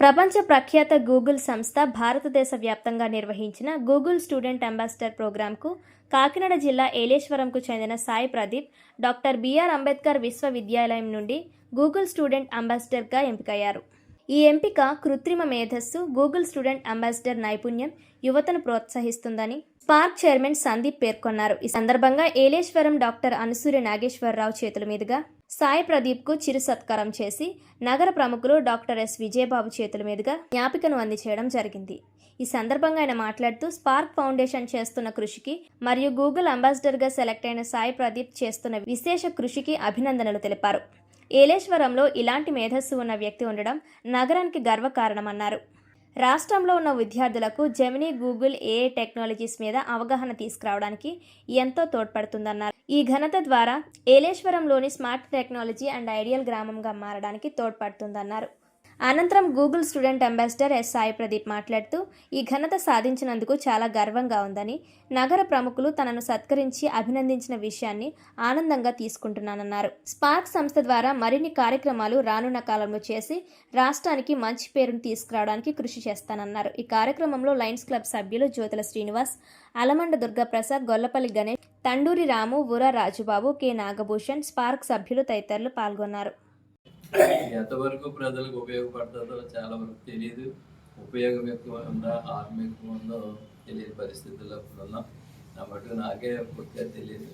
ప్రపంచ ప్రఖ్యాత గూగుల్ సంస్థ భారతదేశ వ్యాప్తంగా నిర్వహించిన గూగుల్ స్టూడెంట్ అంబాసిడర్ ప్రోగ్రాంకు కాకినాడ జిల్లా ఏలేశ్వరంకు చెందిన Sai Pradeep doctor B R Ambedkar విశ్వవిద్యాలయం నుండి గూగుల్ స్టూడెంట్ అంబాసిడర్గా ఎంపికయ్యారు. ఈ ఎంపిక కృత్రిమ మేధస్సు గూగుల్ స్టూడెంట్ అంబాసిడర్ నైపుణ్యం యువతను ప్రోత్సహిస్తుందని స్పార్క్ చైర్మన్ సందీప్ పేర్కొన్నారు. ఈ సందర్భంగా ఏలేశ్వరం డాక్టర్ అనుసూరి నాగేశ్వరరావు చేతుల మీదుగా సాయి ప్రదీప్కు చిరు సత్కారం చేసి నగర ప్రముఖులు డాక్టర్ ఎస్. విజయబాబు చేతుల మీదుగా జ్ఞాపికను అందజేయడం జరిగింది. ఈ సందర్భంగా ఆయన మాట్లాడుతూ స్పార్క్ ఫౌండేషన్ చేస్తున్న కృషికి మరియు గూగుల్ అంబాసిడర్గా సెలెక్ట్ అయిన సాయి ప్రదీప్ చేస్తున్న విశేష కృషికి అభినందనలు తెలిపారు. ఏలేశ్వరంలో ఇలాంటి మేధస్సు ఉన్న వ్యక్తి ఉండడం నగరానికి గర్వకారణమన్నారు. రాష్ట్రంలో ఉన్న విద్యార్థులకు జెమినీ గూగుల్ ఏఏ టెక్నాలజీస్ మీద అవగాహన తీసుకురావడానికి ఎంతో తోడ్పడుతుందన్నారు. ఈ ఘనత ద్వారా ఏలేశ్వరంలోని స్మార్ట్ టెక్నాలజీ అండ్ ఐడియల్ గ్రామంగా మారడానికి తోడ్పడుతుందన్నారు. అనంతరం Google student ambassador S Sai Pradeep మాట్లాడుతూ ఈ ఘనత సాధించినందుకు చాలా గర్వంగా ఉందని నగర ప్రముఖులు తనను సత్కరించి అభినందించిన విషయాన్ని ఆనందంగా తీసుకుంటున్నానన్నారు. స్పార్క్ సంస్థ ద్వారా మరిన్ని కార్యక్రమాలు రానున్న కాలంలో చేసి రాష్ట్రానికి మంచి పేరును తీసుకురావడానికి కృషి చేస్తానన్నారు. ఈ కార్యక్రమంలో లయన్స్ క్లబ్ సభ్యులు జ్యోతుల శ్రీనివాస్ అలమండ దుర్గాప్రసాద్ గొల్లపల్లి గణేష్ తండూరి రాము ఉర రాజుబాబు కె నాగభూషణ్ స్పార్క్ సభ్యులు తదితరులు పాల్గొన్నారు. ఎంతవరకు ప్రజలకు ఉపయోగపడుతుందో చాలా వరకు తెలియదు ఉపయోగం ఎక్కువ ఉందా హార్మ్ ఎక్కువ ఉందో తెలియని పరిస్థితుల్లో ఇప్పుడు ఉన్నాం. నా నాకే పూర్తిగా తెలియదు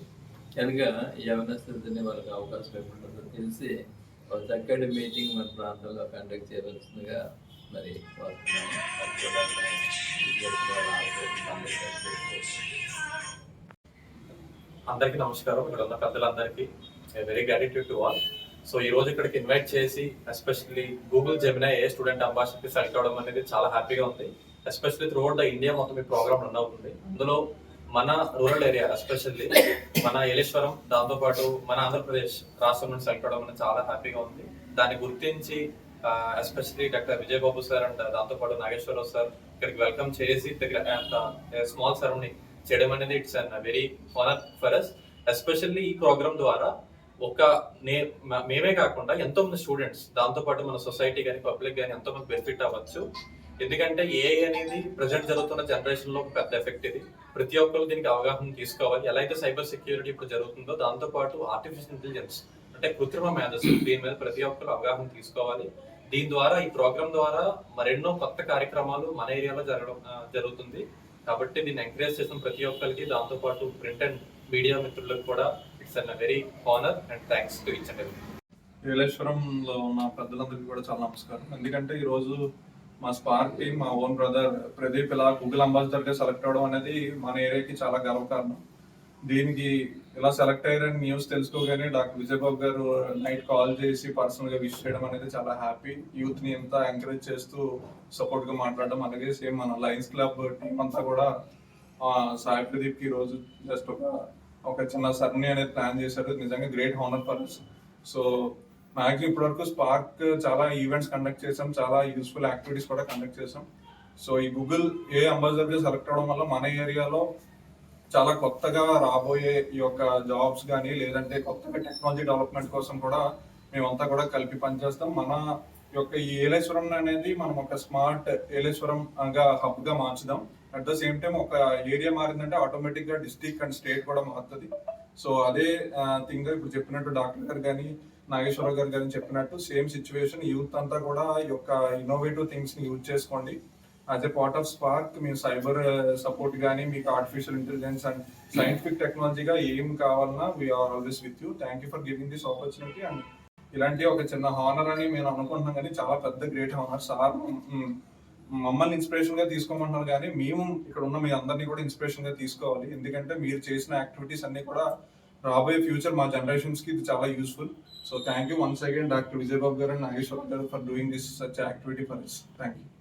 కనుక యవనస్థితిని వాళ్ళకి అవకాశం ఎప్పుడుందో తెలిసి ఒక చక్కటి మీటింగ్ మన ప్రాంతంలో కండక్ట్ చేయవలసిందిగా మరి అందరికీ అందరికీ నమస్కారం. ఇక్కడ ఉన్న పెద్దలందరికీ very gratitude to all so ఈ రోజు ఇక్కడికి ఇన్వైట్ చేసి especially Google Gemini a student అంబాసిడర్కి select అవడం అనేది చాలా హ్యాపీగా ఉంది. Especially throughout the India మొత్తం ఈ ప్రోగ్రామ్ రన్ అవుతుంది. అందులో మన రూరల్ ఏరియా ఎస్పెషల్లీ మన ఎలేశ్వరం దాంతోపాటు మన ఆంధ్రప్రదేశ్ రాష్ట్రం నుండి సెలెక్ట్ అవడం అనేది చాలా హ్యాపీగా ఉంది. దాన్ని గుర్తించి especially doctor Vijayababu sir and దాంతోపాటు నాగేశ్వరరావు సార్ ఇక్కడికి వెల్కమ్ చేసి స్మాల్ సెరమనీ చేయడం అనేది it's an very honour for us especially ఈ ప్రోగ్రామ్ ద్వారా ఒక నే మేమే కాకుండా ఎంతో మంది స్టూడెంట్స్ దాంతో పాటు మన సొసైటీ కానీ పబ్లిక్ కానీ ఎంతో మంది బెనిఫిట్ అవ్వచ్చు. ఎందుకంటే ఏఐ అనేది ప్రజెంట్ జరుగుతున్న జనరేషన్లో ఒక పెద్ద ఎఫెక్ట్ ఇది. ప్రతి ఒక్కరు దీనికి అవగాహన తీసుకోవాలి. ఎలా అయితే సైబర్ సెక్యూరిటీ ఇప్పుడు జరుగుతుందో దాంతో పాటు ఆర్టిఫిషియల్ ఇంటెలిజెన్స్ అంటే కృత్రిమ మేధస్సు దీని మీద ప్రతి ఒక్కరు అవగాహన తీసుకోవాలి. దీని ద్వారా ఈ ప్రోగ్రామ్ ద్వారా మరెన్నో కొత్త కార్యక్రమాలు మన ఏరియాలో జరగడం జరుగుతుంది. కాబట్టి దీన్ని ఎంకరేజ్ చేసిన ప్రతి ఒక్కరికి దాంతో పాటు ప్రింట్ అండ్ మీడియా మిత్రులకు కూడా it's an very honour and thanks to each and ఉన్న పెద్దలందరికీ కూడా చాలా నమస్కారం. ఎందుకంటే ఈ రోజు మా స్పార్క్ టీమ్ మా ఓన్ బ్రదర్ ప్రదీప్ ఇలా గూగుల్ అంబాసిడర్గా సెలెక్ట్ అవడం అనేది మన ఏరియాకి చాలా గర్వకారణం. దీనికి ఇలా సెలెక్ట్ అయ్యారని న్యూస్ తెలుసుకోగానే డాక్టర్ విజయబాబు గారు నైట్ కాల్ చేసి పర్సనల్గా విష్ చేయడం అనేది చాలా హ్యాపీ. యూత్ని ఎంత ఎంకరేజ్ చేస్తూ సపోర్ట్గా మాట్లాడడం. అలాగే సేమ్ మన లయన్స్ క్లబ్ టీం అంతా కూడా సాయి ప్రదీప్కి రోజు జస్ట్ ఒక ఒక చిన్న సర్ని అనేది ప్లాన్ చేశారు. నిజంగా great honour for so maximum ఇప్పటివరకు స్పార్క్ చాలా ఈవెంట్స్ కండక్ట్ చేసాం చాలా యూస్ఫుల్ యాక్టివిటీస్ కూడా కండక్ట్ చేసాం సో ఈ గూగుల్ ఏ అంబాసిడర్గా సెలెక్ట్ అవడం వల్ల మన ఏరియాలో చాలా కొత్తగా రాబోయే ఈ యొక్క జాబ్స్ కానీ లేదంటే కొత్తగా టెక్నాలజీ డెవలప్మెంట్ కోసం కూడా మేమంతా కూడా కలిపి పనిచేస్తాం. మన యొక్క ఈ ఏలేశ్వరం అనేది మనం ఒక స్మార్ట్ ఏలేశ్వరం గా హబ్గా మార్చుదాం. అట్ ద సేమ్ టైం ఒక ఏరియా మారిందంటే ఆటోమేటిక్గా డిస్ట్రిక్ట్ అండ్ స్టేట్ కూడా మారుతుంది. సో అదే థింగ్ ఇప్పుడు చెప్పినట్టు డాక్టర్ గారు కానీ నాగేశ్వరరావు గారు కానీ చెప్పినట్టు సేమ్ సిచ్యువేషన్ యూత్ అంతా కూడా ఈ యొక్క ఇన్నోవేటివ్ థింగ్స్ని యూజ్ చేసుకోండి. As a part of Spark మీరు సైబర్ సపోర్ట్ కానీ మీకు ఆర్టిఫిషియల్ ఇంటెలిజెన్స్ అండ్ సైంటిఫిక్ టెక్నాలజీగా ఏం కావాలన్నా we're always with you thank you for giving this opportunity and ఇలాంటి ఒక చిన్న హానర్ అని మేము అనుకుంటున్నాం కానీ చాలా పెద్ద గ్రేట్ హానర్ సార్. మమ్మల్ని ఇన్స్పిరేషన్గా తీసుకోమంటున్నారు కానీ మేము ఇక్కడ ఉన్న మీ అందరినీ కూడా ఇన్స్పిరేషన్గా తీసుకోవాలి. ఎందుకంటే మీరు చేసిన యాక్టివిటీస్ అన్ని కూడా రాబోయే ఫ్యూచర్ మా జనరేషన్స్కి ఇది చాలా useful so thank you once again doctor Vijayababu garu and Nageswara garu for doing this such activity for thank you